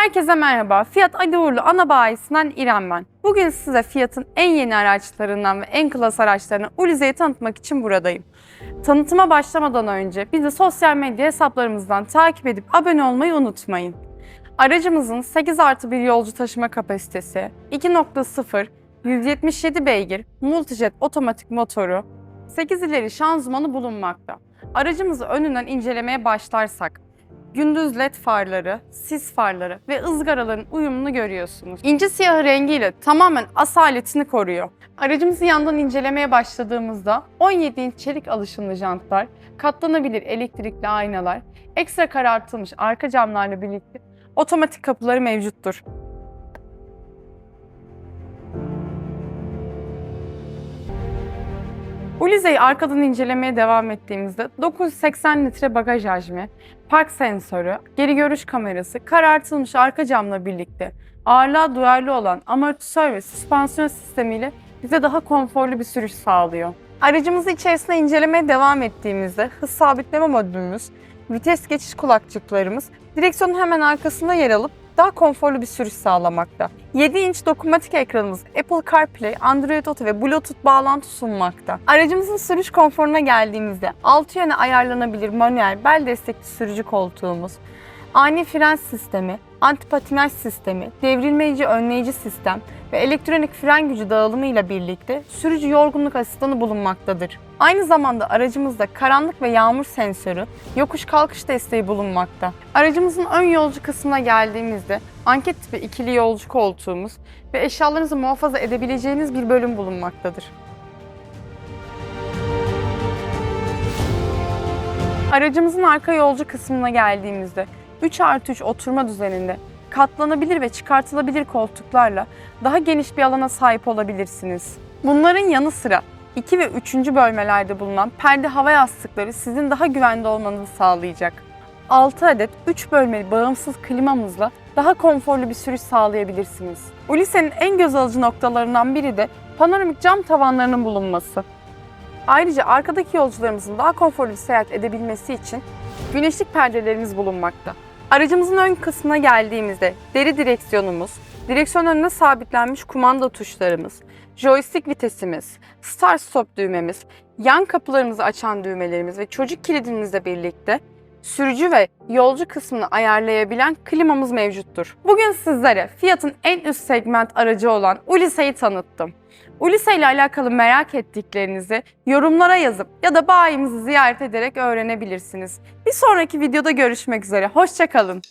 Herkese merhaba. Fiyat Ali Uğurlu ana bayisinden İrem ben. Bugün size Fiat'ın en yeni araçlarından ve en klas araçlarını Ulize'yi tanıtmak için buradayım. Tanıtıma başlamadan önce bizi sosyal medya hesaplarımızdan takip edip abone olmayı unutmayın. Aracımızın 8 artı bir yolcu taşıma kapasitesi, 2.0, 177 beygir, multijet otomatik motoru, 8 ileri şanzımanı bulunmakta. Aracımızı önünden incelemeye başlarsak, gündüz led farları, sis farları ve ızgaraların uyumunu görüyorsunuz. İnce siyah rengiyle tamamen asaletini koruyor. Aracımızı yandan incelemeye başladığımızda 17 inç çelik alışımlı jantlar, katlanabilir elektrikli aynalar, ekstra karartılmış arka camlarla birlikte otomatik kapıları mevcuttur. Ulize'yi arkadan incelemeye devam ettiğimizde 980 litre bagaj hacmi, park sensörü, geri görüş kamerası, karartılmış arka camla birlikte ağırlığa duyarlı olan amortisör ve süspansiyon sistemiyle bize daha konforlu bir sürüş sağlıyor. Aracımızı içerisinde incelemeye devam ettiğimizde hız sabitleme modülümüz, vites geçiş kulakçıklarımız direksiyonun hemen arkasında yer alıp daha konforlu bir sürüş sağlamakta. 7 inç dokunmatik ekranımız Apple CarPlay, Android Auto ve Bluetooth bağlantı sunmakta. Aracımızın sürüş konforuna geldiğimizde 6 yöne ayarlanabilir manuel bel destekli sürücü koltuğumuz, ani fren sistemi, antipatinaj sistemi, devrilmeyici önleyici sistem ve elektronik fren gücü dağılımı ile birlikte sürücü yorgunluk asistanı bulunmaktadır. Aynı zamanda aracımızda karanlık ve yağmur sensörü, yokuş kalkış desteği bulunmakta. Aracımızın ön yolcu kısmına geldiğimizde anket tipi ikili yolcu koltuğumuz ve eşyalarınızı muhafaza edebileceğiniz bir bölüm bulunmaktadır. Aracımızın arka yolcu kısmına geldiğimizde 3 artı 3 oturma düzeninde katlanabilir ve çıkartılabilir koltuklarla daha geniş bir alana sahip olabilirsiniz. Bunların yanı sıra 2 ve 3. bölmelerde bulunan perde hava yastıkları sizin daha güvende olmanızı sağlayacak. 6 adet 3 bölmeli bağımsız klimamızla daha konforlu bir sürüş sağlayabilirsiniz. Ulise'nin en göz alıcı noktalarından biri de panoramik cam tavanlarının bulunması. Ayrıca arkadaki yolcularımızın daha konforlu bir seyahat edebilmesi için güneşlik perdelerimiz bulunmakta. Aracımızın ön kısmına geldiğimizde deri direksiyonumuz, direksiyon önüne sabitlenmiş kumanda tuşlarımız, joystick vitesimiz, start stop düğmemiz, yan kapılarımızı açan düğmelerimiz ve çocuk kilidimizle birlikte sürücü ve yolcu kısmını ayarlayabilen klimamız mevcuttur. Bugün sizlere Fiat'ın en üst segment aracı olan Ulise'yi tanıttım. Ulise ile alakalı merak ettiklerinizi yorumlara yazıp ya da bayimizi ziyaret ederek öğrenebilirsiniz. Bir sonraki videoda görüşmek üzere. Hoşçakalın.